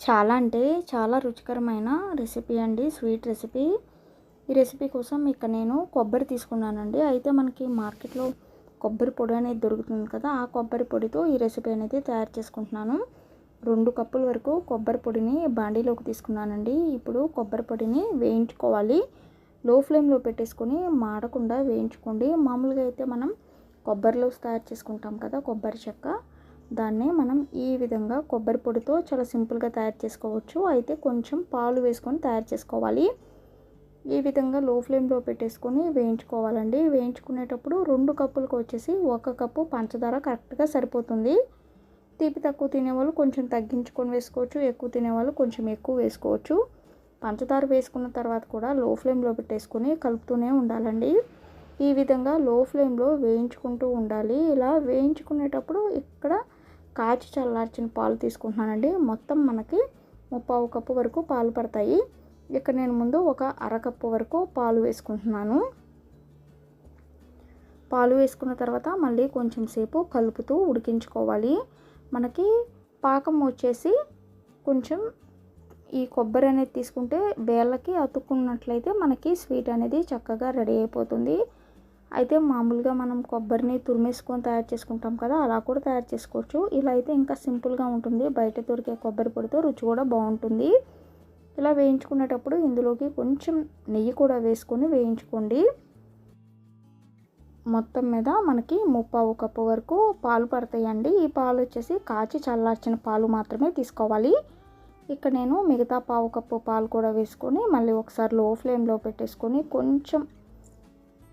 చాలా అంటే చాలా రుచికరమైన రెసిపీ అండి స్వీట్ రెసిపీ ఈ రెసిపీ కోసం ఇక్కడ నేను కొబ్బరి తీసుకున్నానండి. అయితే మనకి మార్కెట్లో కొబ్బరి పొడి అనేది దొరుకుతుంది కదా ఆ కొబ్బరి పొడితో ఈ రెసిపీ అనేది తయారు చేసుకుంటున్నాను. రెండు కప్పుల వరకు కొబ్బరి పొడిని బాండీలోకి తీసుకున్నానండి. ఇప్పుడు కొబ్బరి పొడిని వేయించుకోవాలి. లో ఫ్లేమ్లో పెట్టేసుకొని మాడకుండా వేయించుకోండి. మామూలుగా అయితే మనం కొబ్బరిలో తయారు చేసుకుంటాం కదా కొబ్బరి చెక్క. దాన్నే మనం ఈ విధంగా కొబ్బరి పొడితో చాలా సింపుల్గా తయారు చేసుకోవచ్చు. అయితే కొంచెం పాలు వేసుకొని తయారు చేసుకోవాలి. ఈ విధంగా లో ఫ్లేమ్లో పెట్టేసుకొని వేయించుకోవాలండి. వేయించుకునేటప్పుడు రెండు కప్పులకు వచ్చేసి ఒక కప్పు పంచదార కరెక్ట్గా సరిపోతుంది. తీపి తక్కువ తినేవాళ్ళు కొంచెం తగ్గించుకొని వేసుకోవచ్చు. ఎక్కువ తినేవాళ్ళు కొంచెం ఎక్కువ వేసుకోవచ్చు. పంచదార వేసుకున్న తర్వాత కూడా లో ఫ్లేమ్లో పెట్టేసుకొని కలుపుతూనే ఉండాలండి. ఈ విధంగా లో ఫ్లేమ్లో వేయించుకుంటూ ఉండాలి. ఇలా వేయించుకునేటప్పుడు ఇక్కడ కాచి చల్లార్చిన పాలు తీసుకుంటున్నానండి. మొత్తం మనకి ముప్పావు కప్పు వరకు పాలు పడతాయి. ఇక్కడ నేను ముందు ఒక అరకప్పు వరకు పాలు వేసుకుంటున్నాను. పాలు వేసుకున్న తర్వాత మళ్ళీ కొంచెం సేపు కలుపుతూ ఉడికించుకోవాలి. మనకి పాకం వచ్చేసి కొంచెం ఈ కొబ్బరి అనేది తీసుకుంటే వేళ్ళకి అతుక్కున్నట్లయితే మనకి స్వీట్ అనేది చక్కగా రెడీ అయిపోతుంది. అయితే మామూలుగా మనం కొబ్బరిని తురిమేసుకొని తయారు చేసుకుంటాం కదా అలా కూడా తయారు చేసుకోవచ్చు. ఇలా అయితే ఇంకా సింపుల్గా ఉంటుంది. బయట దొరికే కొబ్బరి పొడితో రుచి కూడా బాగుంటుంది. ఇలా వేయించుకునేటప్పుడు ఇందులోకి కొంచెం నెయ్యి కూడా వేసుకొని వేయించుకోండి. మొత్తం మీద మనకి ముప్పావు కప్పు వరకు పాలు పడతాయండి. ఈ పాలు వచ్చేసి కాచి చల్లార్చిన పాలు మాత్రమే తీసుకోవాలి. ఇక్కడ నేను మిగతా పావు కప్పు పాలు కూడా వేసుకొని మళ్ళీ ఒకసారి లో ఫ్లేమ్లో పెట్టేసుకొని కొంచెం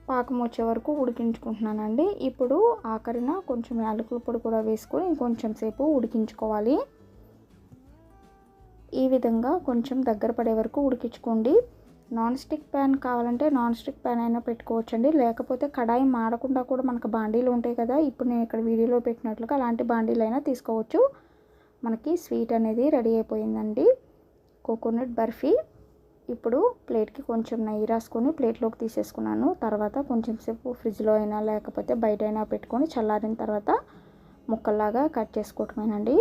పాకం వచ్చే వరకు ఉడికించుకుంటున్నానండి. ఇప్పుడు ఆఖరిన కొంచెం యాలకుల పొడి కూడా వేసుకొని కొంచెం సేపు ఉడికించుకోవాలి. ఈ విధంగా కొంచెం దగ్గర పడే వరకు ఉడికించుకోండి. నాన్ స్టిక్ ప్యాన్ కావాలంటే నాన్ స్టిక్ ప్యాన్ అయినా పెట్టుకోవచ్చండి. లేకపోతే కడాయి మాడకుండా కూడా మనకు బాండీలు ఉంటాయి కదా ఇప్పుడు నేను ఇక్కడ వీడియోలో పెట్టినట్లుగా అలాంటి బాండీలు అయినా తీసుకోవచ్చు. మనకి స్వీట్ అనేది రెడీ అయిపోయిందండి. కోకోనట్ బర్ఫీ. ఇప్పుడు ప్లేట్కి కొంచెం నెయ్యి రాసుకొని ప్లేట్లోకి తీసేసుకున్నాను. తర్వాత కొంచెం సేపు ఫ్రిడ్జ్లో అయినా లేకపోతే బయట అయినా పెట్టుకొని చల్లారిన తర్వాత ముక్కల్లాగా కట్ చేసుకోవటమేనండి.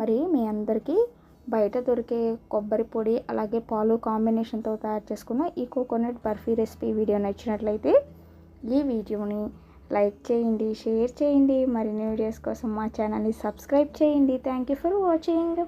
మరి మీ అందరికీ బయట దొరికే కొబ్బరి పొడి అలాగే పాలు కాంబినేషన్తో తయారు చేసుకున్న ఈ కోకోనట్ బర్ఫీ రెసిపీ వీడియో నచ్చినట్లయితే ఈ వీడియోని లైక్ చేయండి షేర్ చేయండి. మరిన్ని వీడియోస్ కోసం మా ఛానల్ని సబ్స్క్రైబ్ చేయండి. Thank you for watching.